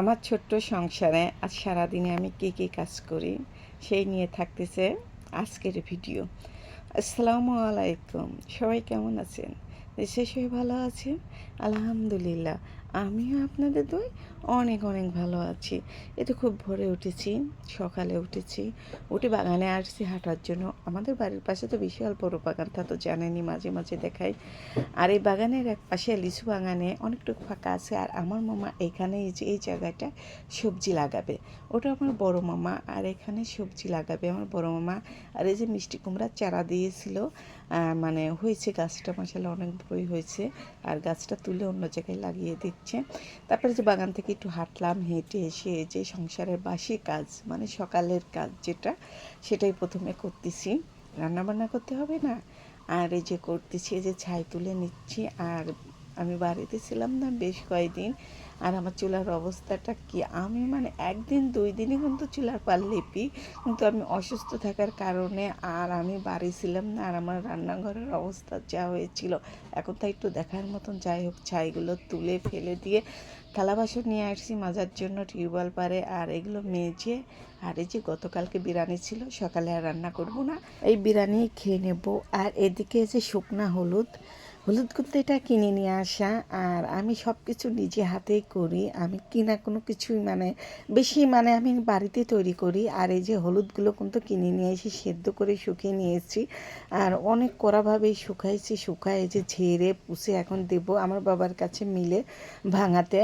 আমার ছোট্ট সংসারে আজ সারাদিনে আমি কী কী কাজ করি সেই নিয়ে থাকতেছে আজকের ভিডিও। আসসালামু আলাইকুম, সবাই কেমন আছেন? দেশে সবাই ভালো আছেন? আলহামদুলিল্লাহ, আমিও আপনাদের দুই অনেক অনেক ভালো আছি। এতে খুব ভোরে উঠেছি, সকালে উঠেছি। উঠে বাগানে আসছি হাঁটার জন্য। আমাদের বাড়ির পাশে তো বিশাল বড় বাগান, তা তো জানেনি মাঝে মাঝে দেখাই। আর এই বাগানের এক পাশে লিচু বাগানে অনেকটুকু ফাঁকা আছে। আর আমার মামা এখানে এই যে, এই জায়গাটা সবজি লাগাবে। ওটা আমার বড় মামা, আর এখানে সবজি লাগাবে আমার বড় মামা। আর এই যে মিষ্টি কুমড়ার চারা দিয়েছিল মানে হয়েছে গাছটা মাসালে অনেক বড়ই হয়েছে। আর গাছটা তুলে অন্য জায়গায় লাগিয়ে দিচ্ছে। তারপরে যে বাগান থেকে একটু হাঁটলাম, হেঁটে এসে যে সংসারের বাসি কাজ মানে সকালের কাজ যেটা, সেটাই প্রথমে করতেছি। রান্নাবান্না করতে হবে না? আর এই যে করতেছি, এই যে ছাই তুলে নিচ্ছি, আর আমি বাড়িতে ছিলাম না বেশ কয়েকদিন। আর আমার চুলার অবস্থাটা কি? আমি মানে একদিন, দুই দিনই কিন্তু চুলার পাল লেপি। কিন্তু আমি অসুস্থ থাকার কারণে আর আমি বাড়ি ছিলাম না। আর আমার রান্নাঘরের অবস্থা যা হয়েছিল, এখন তাই একটু দেখার মতন যাই হোক, ছাইগুলো তুলে ফেলে দিয়ে থালা বাসন নিয়ে আসছি, মাজার জন্য টিউবওয়েল পারে আর এগুলো মেজে, আর এই যে গতকালকে বিরিয়ানি ছিল, সকালে আর রান্না করব না। এই বিরিয়ানি খেয়ে নেব। আর এদিকে যে শুকনা হলুদ হলুদ এটা কিনে নিয়ে আসা আর আমি সব কিছু নিজে হাতেই করি। আমি কিনা কোনো কিছুই মানে বেশি মানে আমি বাড়িতে তৈরি করি আর এই যে হলুদগুলো কিন্তু কিনে নিয়ে এসে সেদ্ধ করে শুকিয়ে নিয়েছি আর অনেক কড়াভাবেই শুকাইছি, শুকায় যে ঝেড়ে পুষে এখন দেব আমার বাবার কাছে মিলে ভাঙাতে।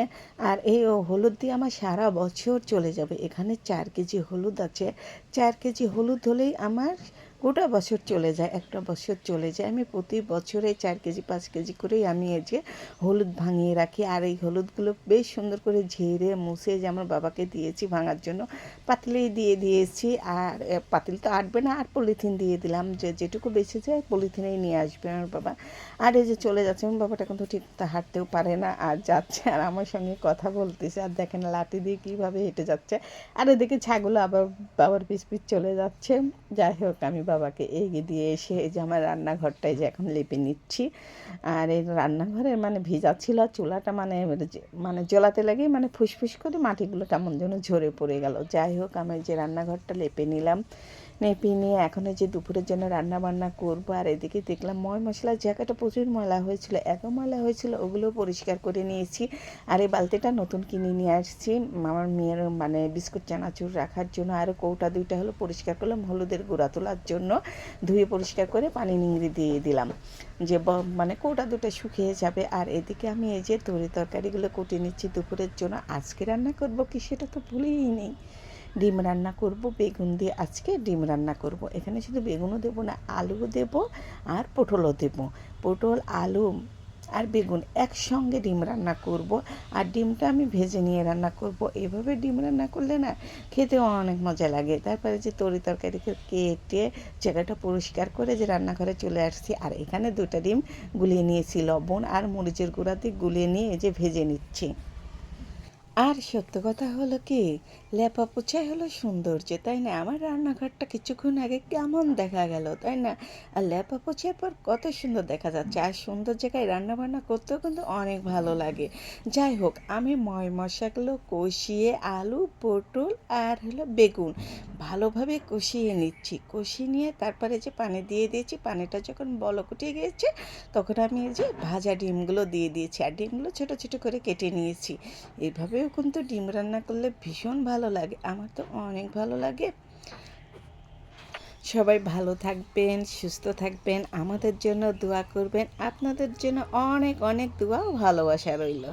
আর এই হলুদ দিয়ে আমার সারা বছর চলে যাবে। এখানে চার কেজি হলুদ আছে। চার কেজি হলুদ হলেই আমার গোটা বছর চলে যায়, একটা বছর চলে যায়। আমি প্রতি বছরে চার কেজি, পাঁচ কেজি করেই আমি এই যে হলুদ ভাঙিয়ে রাখি। আর এই হলুদগুলো বেশ সুন্দর করে ঝেড়ে, মুছে যে আমার বাবাকে দিয়েছি ভাঙার জন্য, পাতিলেই দিয়ে দিয়েছি। আর পাতিল তো আটবে না, আর পলিথিন দিয়ে দিলাম। যে, যেটুকু বেঁচে যায় পলিথিনেই নিয়ে আসবে আমার বাবা। আর এই যে চলে যাচ্ছে, আমার বাবাটা কিন্তু ঠিক তা হাঁটতেও পারে না, আর যাচ্ছে আর আমার সঙ্গে কথা বলতেছে। আর দেখেন লাঠি দিয়ে কীভাবে হেঁটে যাচ্ছে। আর এদিকে ছাগল আবার বাবার পিছ পিছ চলে যাচ্ছে। যাই হোক, আমি বাবাকে এগিয়ে দিয়ে এসে এই যে আমার রান্নাঘরটায় যে এখন লেপে নিচ্ছি। আর এই রান্নাঘরে মানে ভিজা ছিল, চুলাটা মানে মানে জ্বলাতে লাগে মানে ফুসফুস করে মাটিগুলো কেমন যেন ঝরে পড়ে গেল। যাই হোক, আমি যে রান্নাঘরটা লেপে নিলাম নেপে নিয়ে এখন যে দুপুরের জন্য রান্না বান্না করব, আর এদিকে দেখলাম ময় মশলার জায়গাটা প্রচুর ময়লা হয়েছিল, এত ময়লা হয়েছিল ওগুলো পরিষ্কার করে নিয়েছি, আর এই বালতিটা নতুন কিনে নিয়ে আসছি, আমার মেয়ের মানে বিস্কুট চানাচুর রাখার জন্য, আর কৌটা দুইটা হলো পরিষ্কার করলাম, হলুদের গুঁড়া তোলার জন্য, ধুয়ে পরিষ্কার করে পানি নিংড়ে দিয়ে দিলাম, যে মানে কৌটা দুটো শুকিয়ে যাবে, আর এদিকে আমি এই যে তরি তরকারিগুলো কুটে নিচ্ছি দুপুরের জন্য, আজকে রান্না করব কি সেটা তো ভুলেই নেই। ডিম রান্না করব, বেগুন দিয়ে আজকে ডিম রান্না করব। এখানে শুধু বেগুনও দেবো না, আলুও দেবো আর পটলও দেবো। পটল, আলু আর বেগুন একসঙ্গে ডিম রান্না করব। আর ডিমটা আমি ভেজে নিয়ে রান্না করব। এভাবে ডিম রান্না করলে না খেতে অনেক মজা লাগে। তারপরে যে তরি তরকারিকে কেটে জায়গাটা পরিষ্কার করে যে রান্নাঘরে চলে আসছি। আর এখানে দুটো ডিম গুলিয়ে নিয়েছি, লবণ আর মরিচের গুঁড়া দিয়ে গুলিয়ে নিয়ে যে ভেজে নিচ্ছি। আর সত্য কথা হলো কি, লেপা পোছাই হলো সৌন্দর্য, তাই না? আমার রান্নাঘরটা কিছুক্ষণ আগে কেমন দেখা গেল, তাই না? আর লেপা পোছার পর কত সুন্দর দেখা যাচ্ছে, আর সুন্দর জায়গায় রান্না বান্না করতেও কিন্তু অনেক ভালো লাগে। যাই হোক, আমি ময় মশাগুলো কষিয়ে আলু, পটল আর হলো বেগুন ভালোভাবে কষিয়ে নিচ্ছি। কষিয়ে নিয়ে তারপরে যে পানি দিয়ে দিয়েছি, পানিটা যখন বলক উঠে গিয়েছে, তখন আমি যে ভাজা ডিমগুলো দিয়ে দিয়েছি, আর ডিমগুলো ছোটো ছোটো করে কেটে নিয়েছি। এভাবেও কিন্তু ডিম রান্না করলে ভীষণ ভালো লাগে। আমার তো অনেক ভালো লাগে। সবাই ভালো থাকবেন, সুস্থ থাকবেন, আমাদের জন্য দোয়া করবেন। আপনাদের জন্য অনেক অনেক দোয়া ও ভালোবাসা রইল।